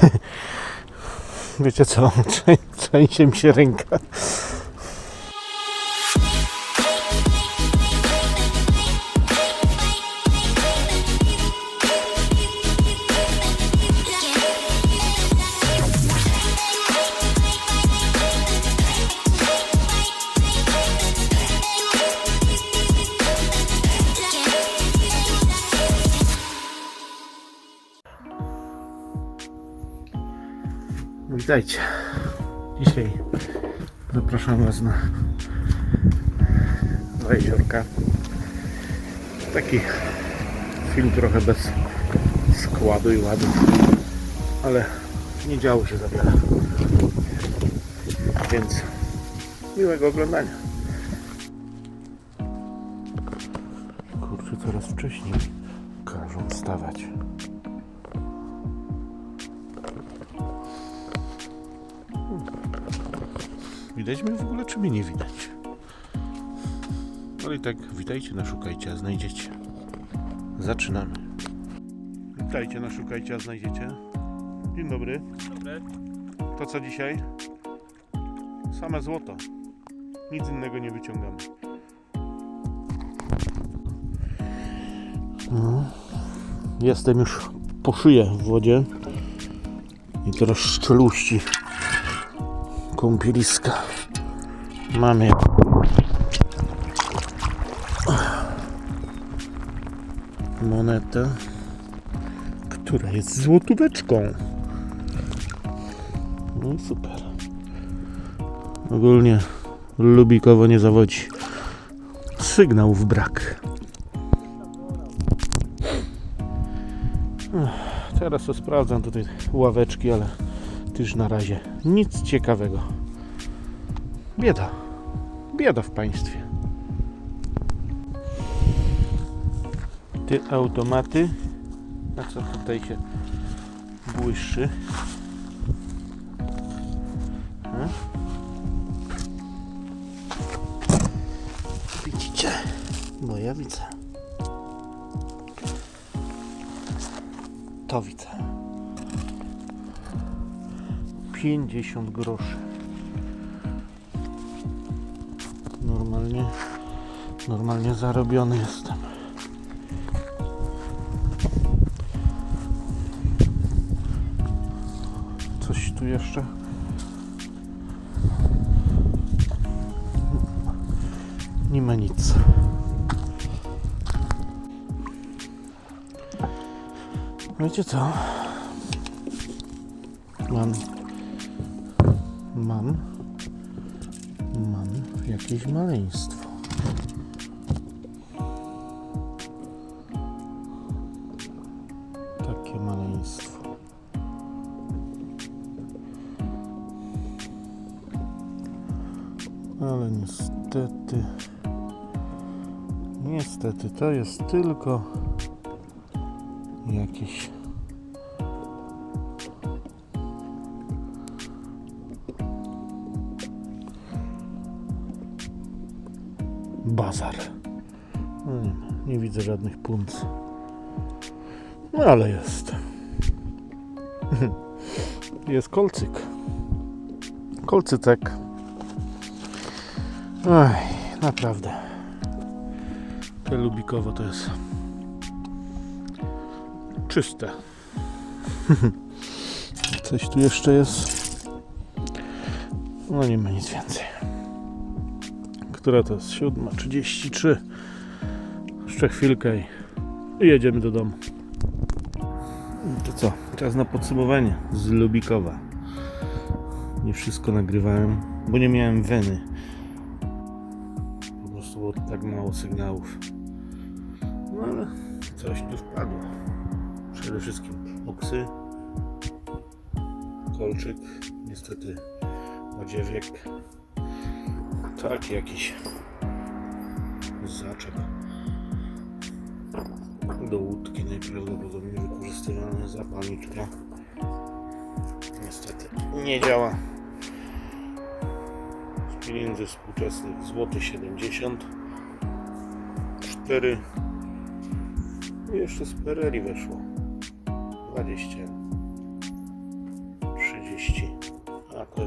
Wiecie co? Trzę- Trzęsie mi się ręka. Witajcie. Dzisiaj zapraszam Was na do jeziorka. Taki film trochę bez składu i ładu, ale nie działo się za wiele. Więc miłego oglądania. Kurczę, coraz wcześniej każą wstawać. Widać mnie w ogóle, czy mnie nie widać? Ale i tak, witajcie na Szukajcie, a znajdziecie. Zaczynamy. Witajcie na Szukajcie, a znajdziecie. Dzień dobry. Dobry. To co dzisiaj? Same złoto. Nic innego nie wyciągamy. No. Jestem już po szyję w wodzie. I teraz szczeluści kąpieliska. Mamy. Monetę, która jest złotóweczką. No super. Ogólnie Lubikowo nie zawodzi. Sygnałów brak. Teraz to sprawdzam tutaj ławeczki, ale też na razie nic ciekawego. Bieda. Bieda w państwie. Ty automaty. A co tutaj się błyszczy? A? Widzicie? Bo ja widzę. To widzę. 50 groszy. Normalnie, normalnie zarobiony jestem. Coś tu jeszcze? Nie ma nic. Wiecie co? Mam. Mam. Mam jakieś maleństwo. Takie maleństwo. Ale niestety. Niestety to jest tylko jakieś bazar. No nie, ma, nie widzę żadnych punc. No ale jest. Jest kolcyk. Kolcytek. Oj, naprawdę. Te Lubikowo to jest czyste. Coś tu jeszcze jest. No nie ma nic więcej. Która to jest? 7.33. Jeszcze chwilkę i jedziemy do domu. To co? Czas na podsumowanie z Lubikowa. Nie wszystko nagrywałem, bo nie miałem weny. Po prostu było tak mało sygnałów. No ale coś tu wpadło. Przede wszystkim oksy, kolczyk, niestety odziewiek, tak jakiś zaczep do łódki najprawdopodobniej wykorzystywana zapalniczka niestety nie działa. Z pieniędzy współczesnych złoty 70 4 i jeszcze z Pereli weszło. 20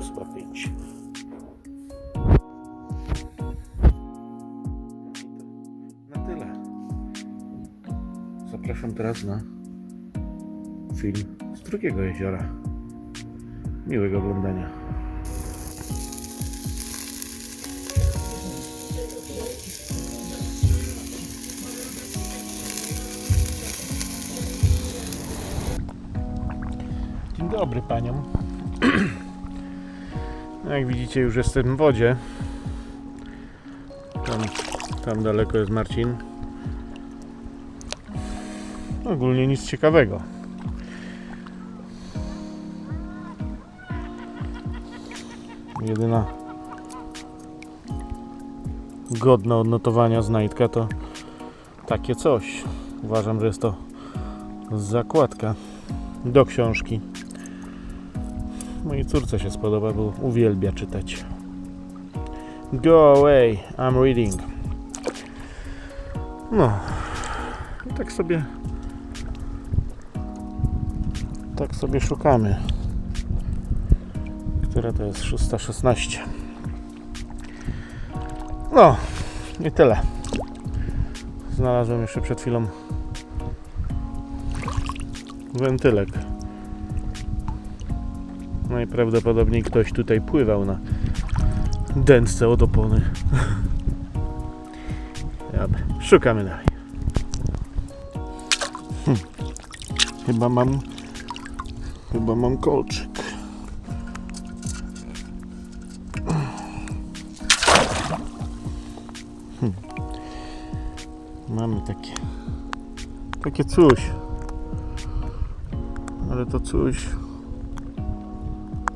jest chyba 5. Zapraszam teraz na film z drugiego jeziora. Miłego oglądania. Dzień dobry paniom. No Jak widzicie, już jestem w wodzie. Tam, tam daleko jest Marcin. Ogólnie nic ciekawego. Jedyna godna odnotowania znajdka to takie coś. Uważam, że jest to zakładka do książki. Mojej córce się spodoba, bo uwielbia czytać. Go away, I'm reading. No. I tak sobie. Tak sobie szukamy. Która to jest 616. No. I tyle. Znalazłem jeszcze przed chwilą wentylek. Najprawdopodobniej ktoś tutaj pływał na dętce od opony. Dobra, szukamy dalej. Hm. Chyba mam. Chyba mam kolczyk. Hm. Mamy takie. Takie coś. Ale to coś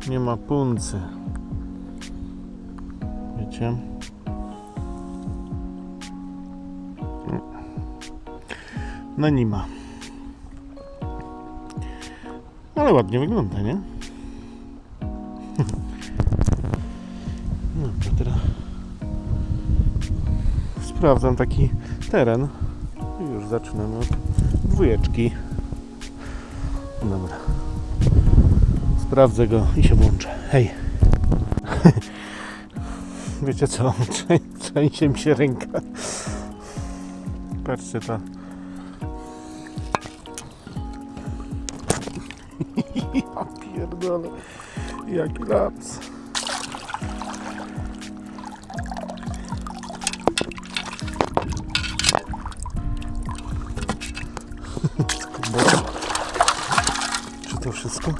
nie ma puncy. Wiecie? No nie ma. Ale ładnie wygląda, nie? No teraz sprawdzam taki teren. I już zaczynamy od dwójeczki. Dobra. Sprawdzę go i się włączę. Hej. Wiecie co? Trzę- Trzęsie mi się ręka. Patrzcie to. Pierdolę. Jaki laps. Czy to wszystko?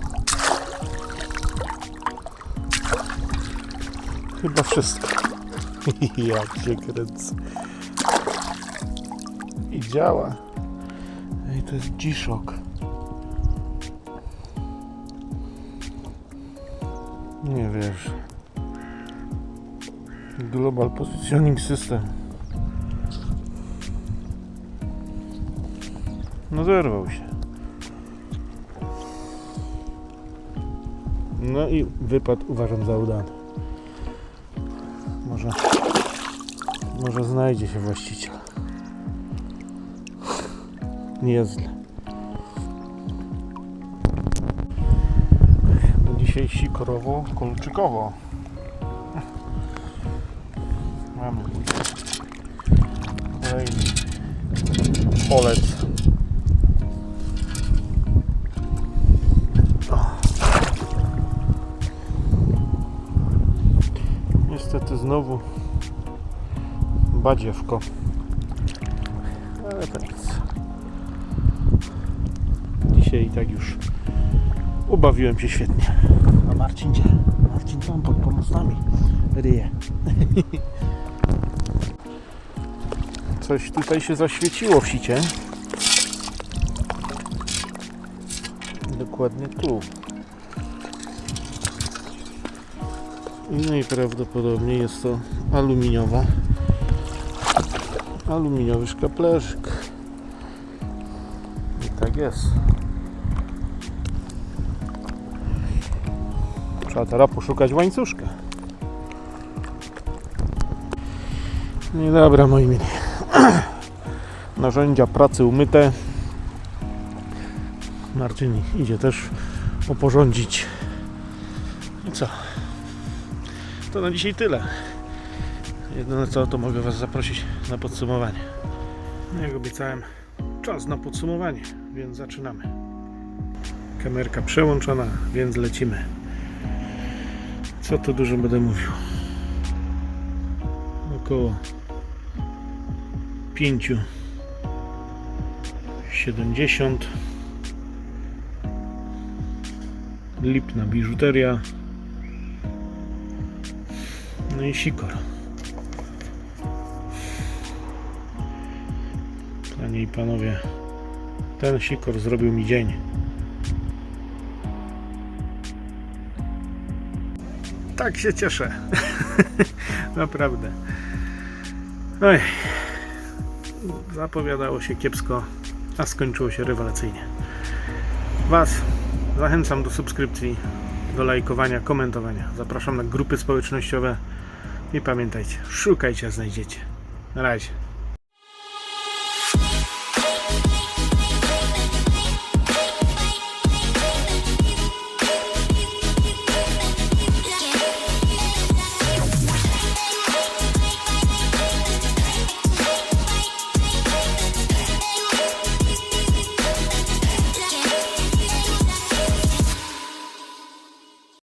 Chyba wszystko. Jak się kręcę. I działa. Ej, to jest G-Shock. Nie wiesz. Global Positioning System. No zerwał się. No i wypad uważam za udany. Może, może znajdzie się właściciel. Nieźle. Dzisiaj sikorowo, kolczykowo. Mamy kolejny polec. Niestety znowu badziewko. Ale to nic. Dzisiaj i tak już ubawiłem się świetnie. Marcin? Marcin tam pod pomostami ryje. Coś tutaj się zaświeciło w sicie. Dokładnie tu. I najprawdopodobniej jest to aluminiowa. Aluminiowy szkaplerzyk. I tak jest. Trzeba teraz poszukać łańcuszka. No i dobra, moi mili. Narzędzia pracy umyte. Marcin idzie też oporządzić. I co? To na dzisiaj tyle. Jedyne co, to mogę Was zaprosić na podsumowanie. Jak obiecałem, czas na podsumowanie, więc zaczynamy. Kamerka przełączona, więc lecimy. Co tu dużo będę mówił? Około 5 70 lipna biżuteria. No i sikor. Panie i panowie ten sikor zrobił mi dzień tak się cieszę naprawdę oj zapowiadało się kiepsko a skończyło się rewelacyjnie Was zachęcam do subskrypcji, do lajkowania, komentowania. Zapraszam na grupy społecznościowe i pamiętajcie, szukajcie, znajdziecie. Na razie.